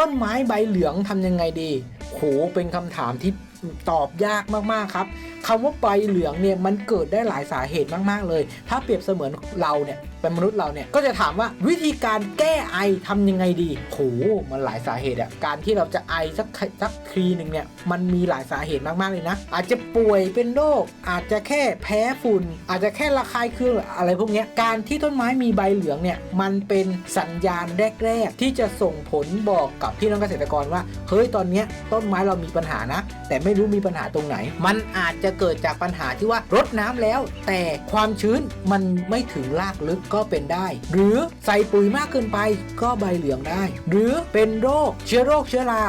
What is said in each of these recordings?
ต้นไม้ใบเหลืองทำยังไงดีโหเป็นคำถามที่ ตอบยากมากๆครับคำว่าใบเหลืองเนี่ยมันเกิดได้หลายสาเหตุมากๆเลย ถ้าเปรียบเสมือนเราเนี่ยเป็นมนุษย์เราเนี่ยก็จะถามว่าวิธีการแก้ไอทำยังไงดีโหมันหลายสาเหตุอะการที่เราจะไอสักสักทีหนึ่งเนี่ยมันมีหลายสาเหตุมากๆเลยนะ อาจจะป่วยเป็นโรคอาจจะแค่แพ้ฝุ่นอาจจะแค่ระคายเคืองอะไรพวกนี้การที่ต้นไม้มีใบเหลืองเนี่ยมันเป็นสัญญาณแรก ๆ ที่จะส่งผลบอกกับพี่น้องเกษตรกรว่าเฮ้ยตอนนี้ต้นไม้เรามีปัญหานะ แต่ไม่ไม่รู้มีปัญหาตรงไหน มันอาจจะเกิดจากปัญหาที่ว่ารดน้ำแล้ว แต่ความชื้นมันไม่ถึงรากลึกก็เป็นได้ หรือใส่ปุ๋ยมากเกินไปก็ใบเหลืองได้ หรือเป็นโรคเชื้อโรคเชื้อรา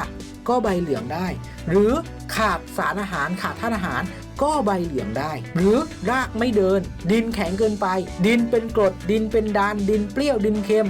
ก็ใบเหลืองได้ หรือขาดสารอาหารขาดธาตุอาหารก็ใบเหลืองได้ หรือรากไม่เดิน ดินแข็งเกินไป ดินเป็นกรดดินเป็นดานดินเปรี้ยวดินเค็ม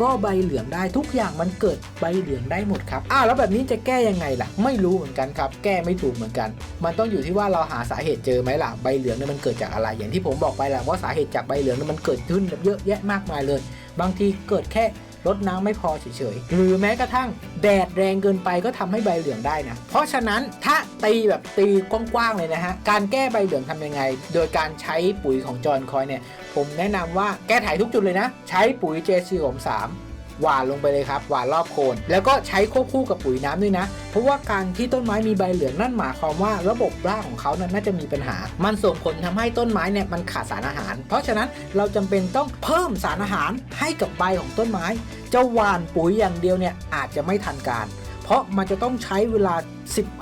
ก็ใบเหลืองได้ทุกอย่างมันเกิดใบเหลืองได้หมดครับอ้าวแล้วแบบนี้จะแก้ยังไงล่ะ ไม่รู้เหมือนกันครับ แก้ไม่ถูกเหมือนกัน มันต้องอยู่ที่ว่าเราหาสาเหตุเจอไหมล่ะใบเหลืองเนี่ยมันเกิดจากอะไร อย่างที่ผมบอกไปแหละว่าสาเหตุจากใบเหลืองเนี่ยมันเกิดขึ้นเยอะแยะมากมายเลย บางทีเกิดแค่ รดน้ำไม่พอเฉยๆ หรือแม้กระทั่งแดดแรงเกินไปก็ทำให้ใบเหลืองได้นะ เพราะฉะนั้นถ้าตีแบบตีกว้างๆเลยนะฮะ การแก้ใบเหลืองทำยังไง โดยการใช้ปุ๋ยของจอห์นคอยเนี่ย ผมแนะนำว่าแก้ถ่ายทุกจุดเลยนะ ใช้ปุ๋ย JC ผม3 หว่านลงไปเลยครับ หว่านรอบโคน แล้วก็ใช้ควบคู่กับปุ๋ยน้ำด้วยนะ เพราะว่าการที่ต้นไม้มีใบเหลืองนั่นหมายความว่าระบบรากของเขานั้นน่าจะมีปัญหา มันส่งผลทำให้ต้นไม้เนี่ยมันขาดสารอาหาร เพราะฉะนั้นเราจำเป็นต้องเพิ่มสารอาหารให้กับใบของต้นไม้จะหว่านปุ๋ยอย่างเดียวเนี่ยอาจจะไม่ทันการ เพราะมันจะต้องใช้เวลา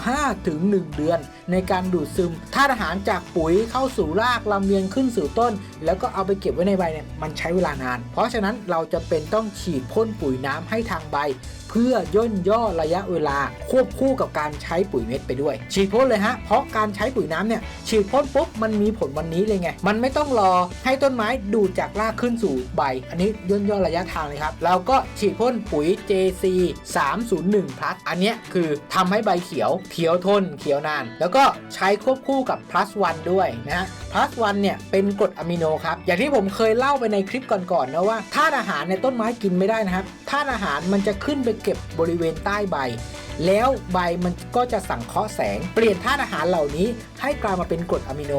15 ถึง 1 เดือน ในการดูดซึมธาตุอาหารจากปุ๋ยเข้าสู่รากลำเลียงขึ้นสู่ต้น แล้วก็เอาไปเก็บไว้ในใบเนี่ยมันใช้เวลานาน เพราะฉะนั้นเราจะเป็นต้องฉีดพ่นปุ๋ยน้ำให้ทางใบ เพื่อย่นย่อระยะเวลาควบคู่กับการใช้ปุ๋ยเม็ดไปด้วย ฉีดพ่นเลยฮะเพราะการใช้ปุ๋ยน้ำเนี่ยฉีดพ่นปุ๊บมันมีผลวันนี้เลยไง มันไม่ต้องรอให้ต้นไม้ดูดจากรากขึ้นสู่ใบ อันนี้ย่นย่อระยะทางเลยครับเราก็ฉีดพ่นปุ๋ย JC 301 plus อันนี้คือทำให้ใบเขียว เขียวทน เขียวนาน แล้วก็ใช้ควบคู่กับ plus 1ด้วยนะฮะ plus 1เนี่ยเป็นกรดอะมิโนครับ อย่างที่ผมเคยเล่าไปในคลิปก่อนๆนะว่าธาตุอาหารในต้นไม้กินไม่ได้นะครับธาตุอาหารมันจะขึ้นไปเก็บบริเวณใต้ใบ แล้วใบมันก็จะสังเคราะห์แสง เปลี่ยนธาตุอาหารเหล่านี้ให้กลายมาเป็นกรดอะมิโน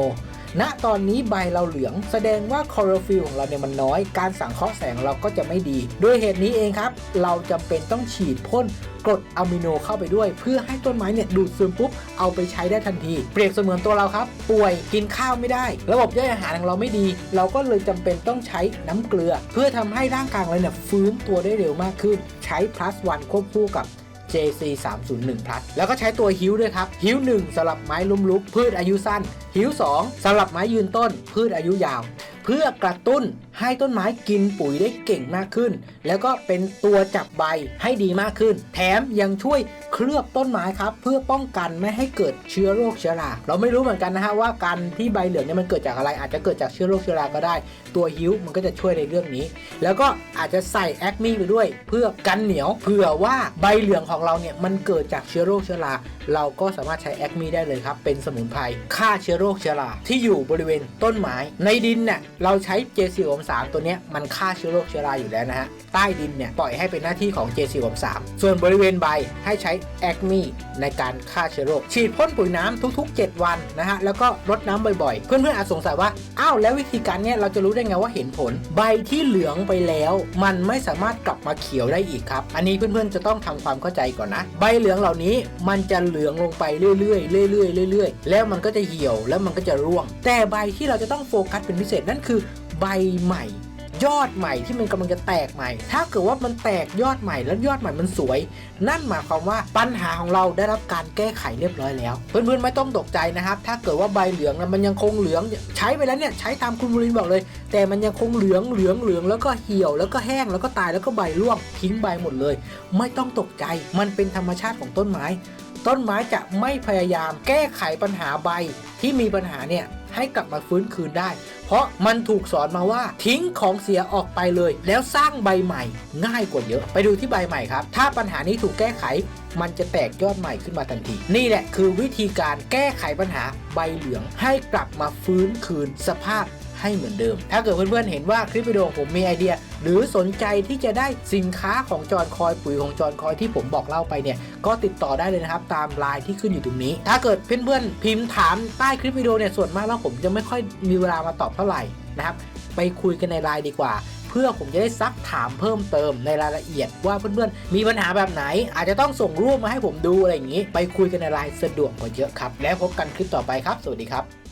ณตอนนี้ใบเราเหลือง แสดงว่าคลอโรฟิลของเราเนี่ยมันน้อย การสังเคราะห์แสงเราก็จะไม่ดีด้วยเหตุนี้เองครับ เราจำเป็นต้องฉีดพ่นกรดอะมิโนเข้าไปด้วย เพื่อให้ต้นไม้เนี่ยดูดซึมปุ๊บเอาไปใช้ได้ทันที เปรียบเสมือนตัวเราครับ ป่วยกินข้าวไม่ได้ ระบบย่อยอาหารของเราไม่ดี เราก็เลยจำเป็นต้องใช้น้ำเกลือ เพื่อทำให้ร่างกายเราเนี่ยฟื้นตัวได้เร็วมากขึ้น ใช้ plus one ควบคู่กับ JC 301 plus แล้วก็ใช้ตัวฮิวด้วยครับ ฮิว1สำหรับไม้ลุ่มลุกพืชอายุสั้น ฮิว2สำหรับไม้ยืนต้นพืชอายุยาว เพื่อกระตุ้นให้ต้นไม้กินปุ๋ยได้เก่งมากขึ้น แล้วก็เป็นตัวจับใบให้ดีมากขึ้น แถมยังช่วยเคลือบต้นไม้ครับ เพื่อป้องกันไม่ให้เกิดเชื้อโรคเชื้อราเราไม่รู้เหมือนกันนะฮะว่าการที่ใบเหลืองเนี่ยมันเกิดจากอะไร อาจจะเกิดจากเชื้อโรคเชื้อราก็ได้ ตัวฮิวมันก็จะช่วยในเรื่องนี้ แล้วก็อาจจะใส่แอคมีไปด้วย เพื่อกันเหนียวเผื่อว่าใบเหลืองของเราเนี่ยมันเกิดจากเชื้อโรคเชื้อราเราก็สามารถใช้แอคมีได้เลยครับเป็นสมุนไพรฆ่าเชื้อโรคเชื้อราที่อยู่บริเวณต้นไม้ในดินเนี่ยเราใช้ JC 3ตัวนี้มันฆ่าเชื้อโรคเชื้อราอยู่แล้วนะฮะ ใต้ดินเนี่ยปล่อยให้เป็นหน้าที่ของ JC 3ส่วนบริเวณใบให้ใช้แอคมีในการฆ่าเชื้อโรค ฉีดพ่นปุ๋ยน้ำทุก ๆ 7 วันนะฮะ แล้วก็รดน้ำบ่อยๆ เพื่อนๆอาจสงสัยว่า อ้าวแล้ววิธีการเนี้ยเราจะรู้ได้ไงว่าเห็นผล ใบที่เหลืองไปแล้ว มันไม่สามารถกลับมาเขียวได้อีกครับ อันนี้เพื่อนๆจะต้องทำความเข้าใจก่อนนะ ใบเหลืองเหล่านี้มันจะเหลืองลงไปเรื่อยๆเรื่อยๆเรื่อยๆ แล้วมันก็จะเหี่ยวแล้วมันก็จะร่วง แต่ใบที่เราจะต้องโฟกัสเป็นพิเศษนั่นคือใบใหม่ ยอดใหม่ที่มันกำลังจะแตกใหม่ ถ้าเกิดว่ามันแตกยอดใหม่แล้วยอดใหม่มันสวย นั่นหมายความว่าปัญหาของเราได้รับการแก้ไขเรียบร้อยแล้ว เพื่อนๆไม่ต้องตกใจนะครับ ถ้าเกิดว่าใบเหลืองนะมันยังคงเหลืองใช้ไปแล้วเนี่ยใช้ตามคุณบุรินบอกเลย แต่มันยังคงเหลืองเหลืองเหลืองแล้วก็เหี่ยวแล้วก็แห้งแล้วก็ตายแล้วก็ใบร่วงทิ้งใบหมดเลย ไม่ต้องตกใจมันเป็นธรรมชาติของต้นไม้ ต้นไม้จะไม่พยายามแก้ไขปัญหาใบที่มีปัญหาเนี่ย ให้กลับมาฟื้นคืนได้ เพราะมันถูกสอนมาว่าทิ้งของเสียออกไปเลย แล้วสร้างใบใหม่ง่ายกว่าเยอะ ไปดูที่ใบใหม่ครับ ถ้าปัญหานี้ถูกแก้ไขมันจะแตกยอดใหม่ขึ้นมาทันที นี่แหละคือวิธีการแก้ไขปัญหาใบเหลืองให้กลับมาฟื้นคืนสภาพ ให้เหมือนเดิม ถ้าเกิดเพื่อนๆเห็นว่าคลิปวิดีโอผมมีไอเดีย หรือสนใจที่จะได้สินค้าของจอนคอยปุ๋ยของจอนคอยที่ผมบอกเล่าไปเนี่ยก็ติดต่อได้เลยนะครับตามไลน์ที่ขึ้นอยู่ตรงนี้ ถ้าเกิดเพื่อนๆพิมพ์ถามใต้คลิปวิดีโอเนี่ยส่วนมากแล้วผมจะไม่ค่อยมีเวลามาตอบเท่าไหร่นะครับไปคุยกันในไลน์ดีกว่าเพื่อผมจะได้ซักถามเพิ่มเติมในรายละเอียดว่าเพื่อนๆ มีปัญหาแบบไหน อาจจะต้องส่งรูปมาให้ผมดูอะไรอย่างนี้ ไปคุยกันในไลน์สะดวกกว่าเยอะครับ แล้วพบกันคลิปต่อไปครับ สวัสดีครับ